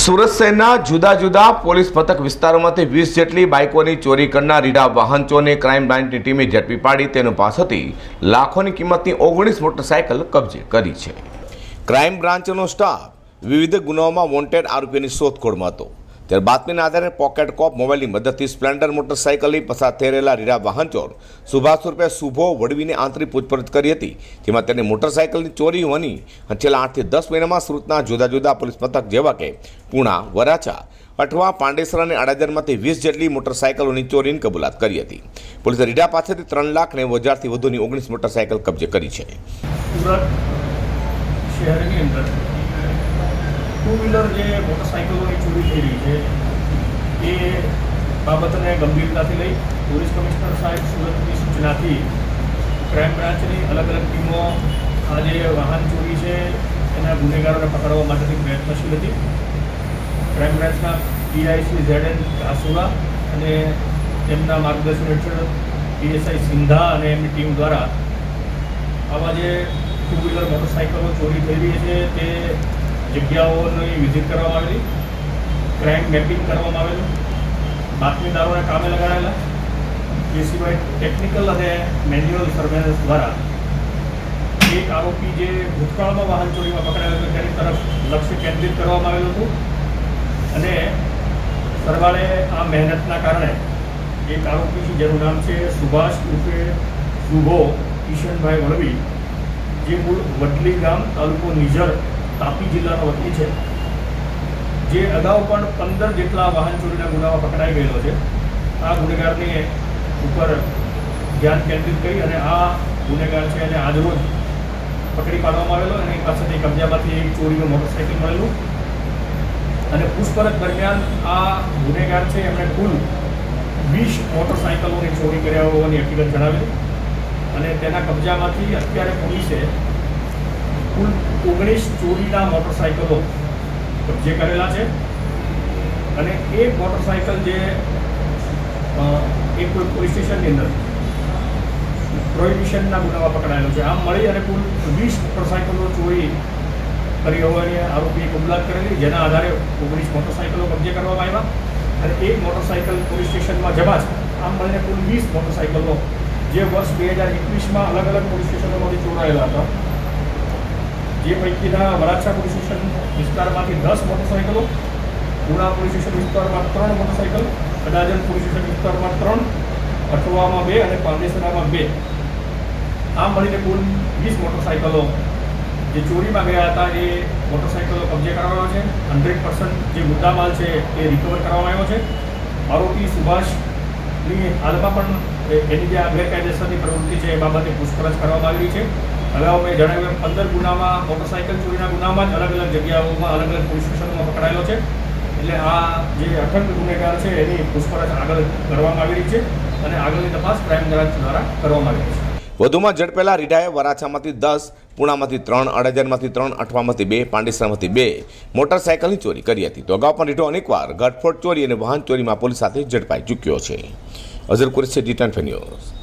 સુરત શહેરના જુદા જુદા પોલીસ પથક વિસ્તારોમાંથી વીસ જેટલી બાઇકોની ચોરી કરનાર રીડા વાહનચોને ક્રાઇમ બ્રાન્ચની ટીમે ઝડપી પાડી તેનો પાસેથી લાખોની કિંમતની ઓગણીસ મોટરસાયકલ કબજે કરી છે. ક્રાઇમ બ્રાન્ચનો સ્ટાફ વિવિધ ગુનાઓમાં વોન્ટેડ આરોપીની શોધખોળમાં હતો. ત્યારે બાતમીના આધારે પોકેટ કોપ મોબાઈલની મદદથી સ્પ્લેન્ડર મોટરસાઇકલની પસાર થઈ રહેલા રીરા વાહન ચોર સુભાષ રૂપે શુભો વડવીને આંતરિક પૂછપરછ કરી હતી. જેમાં તેની મોટરસાયકલની ચોરી હોવાની છેલ્લા આઠથી દસ મહિનામાં સુરતના જુદા જુદા પોલીસ મથક જેવા કે પૂણા, વરાછા, અઠવા, પાંડેસર અને અડાજરમાંથી વીસ જેટલી મોટરસાયકલોની ચોરીની કબૂલાત કરી હતી. પોલીસે રીડા પાસેથી ત્રણ લાખ નેવું હજારથી વધુની ઓગણીસ મોટરસાયકલ કબજે કરી છે. ટુ વ્હીલર જે મોટરસાઇકલોની ચોરી થઈ રહી છે, એ બાબતને ગંભીરતાથી લઈ પોલીસ કમિશનર સાહેબ સુરતની સૂચનાથી ક્રાઇમ બ્રાન્ચની અલગ અલગ ટીમો આ જે વાહન ચોરી છે, એના ગુનેગારોને પકડવા માટેની પ્રયત્નશીલ હતી. ક્રાઇમ બ્રાન્ચના પીઆઈસી ઝેડ એન કાસુરા અને તેમના માર્ગદર્શન હેઠળ પીએસઆઈ સિંધા અને એમની ટીમ દ્વારા આવા જે ટુ વ્હીલર મોટરસાઇકલો ચોરી થઈ રહી છે, તે જગ્યાઓની વિઝિટ કરવામાં આવેલી. ક્રાઇમ મેપિંગ કરવામાં આવેલું. બાતમીદારોને કામે લગાડેલા. એ સિવાય ટેકનિકલ અને મેન્યુઅલ સર્વેલન્સ દ્વારા એક આરોપી જે ભૂતકાળમાં વાહન ચોરીમાં પકડાયેલો હતો, તેની તરફ લક્ષ્ય કેન્દ્રિત કરવામાં આવેલું હતું. અને સરવાળે આ મહેનતના કારણે એક આરોપી છે જેનું નામ છે સુભાષ ઉર્ફે શુભો કિશનભાઈ વળવી જે મૂળ વડલી ગામ તાલુકો નિઝર તાપી જિલ્લાનો વતની છે. જે અગાઉ પણ પંદર જેટલા વાહન ચોરીના ગુનામાં પકડાઈ ગયેલો છે. આ ગુનેગારની ઉપર ધ્યાન કેન્દ્રિત કરી અને આ ગુનેગાર છે એને આજરોજ પકડી પાડવામાં આવેલો. અને પાસેથી કબજામાંથી એક ચોરીનું મોટરસાઇકલ મળેલું. અને પૂછપરછ દરમિયાન આ ગુનેગાર છે એમણે કુલ વીસ મોટરસાઇકલોની ચોરી કર્યા હોવાની હકીકત જણાવેલી. અને તેના કબજામાંથી અત્યારે પોલીસે કુલ ઓગણીસ ચોરીના મોટરસાઇકલો કબજે કરેલા છે. અને એ મોટરસાઇકલ જે એ કોઈ પોલીસ સ્ટેશનની અંદર પ્રોહિબિશનના ગુનામાં પકડાયેલો છે. આમ મળી અને કુલ વીસ મોટરસાઇકલો ચોરી કરી હોવાની આરોપીએ કબૂલાત કરેલી, જેના આધારે ઓગણીસ મોટરસાઇકલો કબજે કરવામાં આવ્યા અને એક મોટરસાઇકલ પોલીસ સ્ટેશનમાં જમા છે આમ મળીને કુલ વીસ મોટરસાઇકલો જે વર્ષ બે હજાર એકવીસમાં અલગ અલગ પોલીસ સ્ટેશનોમાંથી ચોરાયેલા હતા. જે પૈકીના વરાછા પોલીસ સ્ટેશન વિસ્તારમાંથી દસ મોટરસાઇકલો પુણા પોલીસ સ્ટેશન વિસ્તારમાં ત્રણ મોટરસાઇકલ કડાજન પોલીસ સ્ટેશન વિસ્તારમાં ત્રણ અઠવામાં બે અને પાંડેસરામાં બે. આમ મળીને કુલ વીસ મોટરસાઇકલો જે ચોરીમાં ગયા હતા, એ મોટરસાઇકલો કબજે કરવામાં છે. હંડ્રેડ પર્સન્ટ જે મુદ્દામાલ છે, એ રિકવર કરવામાં આવ્યો છે. આરોપી સુભાષની હાલમાં પણ એની જે આ ગેરકાયદેસરની પ્રવૃત્તિ છે, એ બાબતે પૂછપરછ કરવામાં આવી રહી છે. અગાઉ મેં જણાવ્યું એમ, પંદર ગુનામાં મોટરસાઇકલ ચોરીના ગુનામાં જ અલગ અલગ જગ્યાઓમાં અલગ અલગ પોલીસ સ્ટેશનોમાં પકડાયેલો છે. એટલે આ જે અઠંડ ગુનેગાર છે, એની પૂછપરછ આગળ કરવામાં આવી રહી છે અને આગળની તપાસ ક્રાઇમ બ્રાન્ચ દ્વારા કરવામાં આવી રહી છે. વધુમાં ઝડપેલા રીઢાએ વરાછામાંથી દસ, પુણામાંથી ત્રણ, અડાજણમાંથી ત્રણ, અઠવામાંથી બે, પાંડેસરામાંથી બે મોટરસાયકલની ચોરી કરી હતી. તો અગાઉ પણ રીઢો અનેકવાર ઘટફોડ ચોરી અને વાહન ચોરીમાં પોલીસ સાથે ઝડપાઈ ચૂક્યો છે. Azhar Qureshi G ten news.